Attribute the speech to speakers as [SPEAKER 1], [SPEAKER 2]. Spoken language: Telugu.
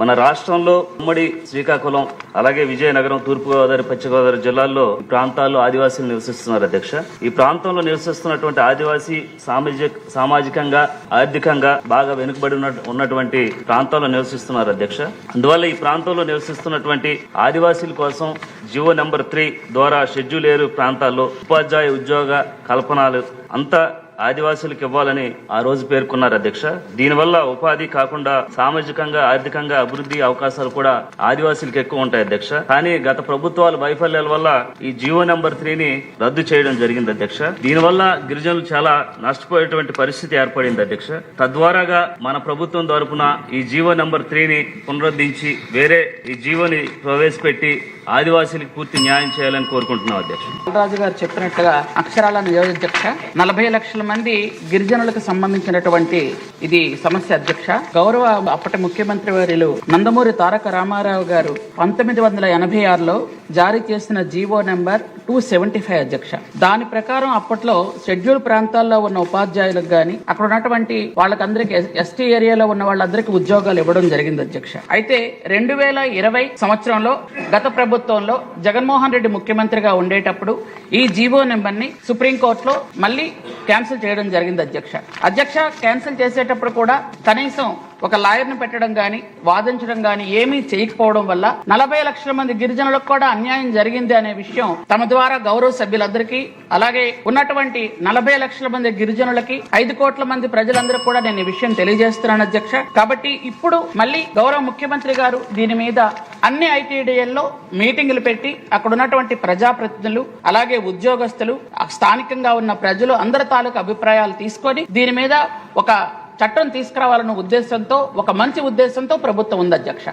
[SPEAKER 1] మన రాష్ట్రంలో ఉమ్మడి శ్రీకాకుళం అలాగే విజయనగరం తూర్పుగోదావరి పశ్చిమగోదావరి జిల్లాల్లో ప్రాంతాల్లో ఆదివాసీలు నివసిస్తున్నారు అధ్యక్ష. ఈ ప్రాంతంలో నివసిస్తున్నటువంటి ఆదివాసీ సామాజిక సామాజికంగా ఆర్థికంగా బాగా వెనుకబడి ఉన్నటువంటి ప్రాంతాల్లో నివసిస్తున్నారు అధ్యక్ష. అందువల్ల ఈ ప్రాంతంలో నివసిస్తున్నటువంటి ఆదివాసీల కోసం జియో నెంబర్ త్రీ ద్వారా షెడ్యూల్ ఏరు ప్రాంతాల్లో ఉపాధ్యాయ ఉద్యోగ కల్పనలు అంతా ఆదివాసులకు ఇవ్వాలని ఆ రోజు పేర్కొన్నారు అధ్యక్ష. దీనివల్ల ఉపాధి కాకుండా సామాజికంగా ఆర్థికంగా అభివృద్ధి అవకాశాలు కూడా ఆదివాసులకు ఎక్కువ ఉంటాయి. అధ్యక్ష. కానీ గత ప్రభుత్వాల వైఫల్యాల వల్ల ఈ జియో నెంబర్ త్రీని రద్దు చేయడం జరిగింది అధ్యక్ష. దీనివల్ల గిరిజనులు చాలా నష్టపోయేటువంటి పరిస్థితి ఏర్పడింది అధ్యక్ష. తద్వారాగా మన ప్రభుత్వం తరపున ఈ జీవో నెంబర్ త్రీని పునరుద్ధరించి వేరే ఈ జీవోని ప్రవేశపెట్టి ఆదివాసీలకు పూర్తి న్యాయం చేయాలని కోరుకుంటున్నాం అధ్యక్ష.
[SPEAKER 2] రాజు గారు చెప్పినట్టుగా అక్షరాల నియోజధ్యక్ష నలభై లక్షల మంది గిరిజనులకు సంబంధించినటువంటి ఇది సమస్య అధ్యక్ష. గౌరవ అప్పటి ముఖ్యమంత్రి వారిలు నందమూరి తారక రామారావు గారు పంతొమ్మిది వందల ఎనభై ఆరులో జారీ చేసిన GO number two seventy five అధ్యక్ష. దాని ప్రకారం అప్పట్లో షెడ్యూల్ ప్రాంతాల్లో ఉన్న ఉపాధ్యాయులకు గాని అక్కడ ఉన్నటువంటి వాళ్ళకందరికి ఎస్టీ ఏరియాలో ఉన్న వాళ్ళందరికీ ఉద్యోగాలు ఇవ్వడం జరిగింది అధ్యక్ష. అయితే రెండు వేల ఇరవై సంవత్సరంలో గత ప్రభుత్వం ప్రభుత్వంలో జగన్మోహన్ రెడ్డి ముఖ్యమంత్రిగా ఉండేటప్పుడు ఈ జీవో నెంబర్ని సుప్రీంకోర్టులో మళ్ళీ క్యాన్సిల్ చేయడం జరిగింది అధ్యక్ష. అధ్యక్ష క్యాన్సిల్ చేసేటప్పుడు కూడా కనీసం ఒక లాయర్ని పెట్టడం కానీ వాదించడం కానీ ఏమీ చేయకపోవడం వల్ల నలభై లక్షల మంది గిరిజనులకు కూడా అన్యాయం జరిగింది అనే విషయం తమ ద్వారా గౌరవ సభ్యులందరికీ అలాగే ఉన్నటువంటి నలభై లక్షల మంది గిరిజనులకి ఐదు కోట్ల మంది ప్రజలందరూ కూడా నేను ఈ విషయం తెలియజేస్తున్నాను అధ్యక్ష. కాబట్టి ఇప్పుడు మళ్ళీ గౌరవ ముఖ్యమంత్రి గారు దీని మీద అన్ని ఐటీడీఎల్లో మీటింగులు పెట్టి అక్కడ ఉన్నటువంటి ప్రజాప్రతినిధులు అలాగే ఉద్యోగస్తులు ఆ స్థానికంగా ఉన్న ప్రజలు అందరి తాలూకు అభిప్రాయాలు తీసుకొని దీని మీద ఒక చట్టం తీసుకురావాలన్న ఉద్దేశంతో ఒక మంచి ఉద్దేశంతో ప్రభుత్వం ఉంది అధ్యక్ష.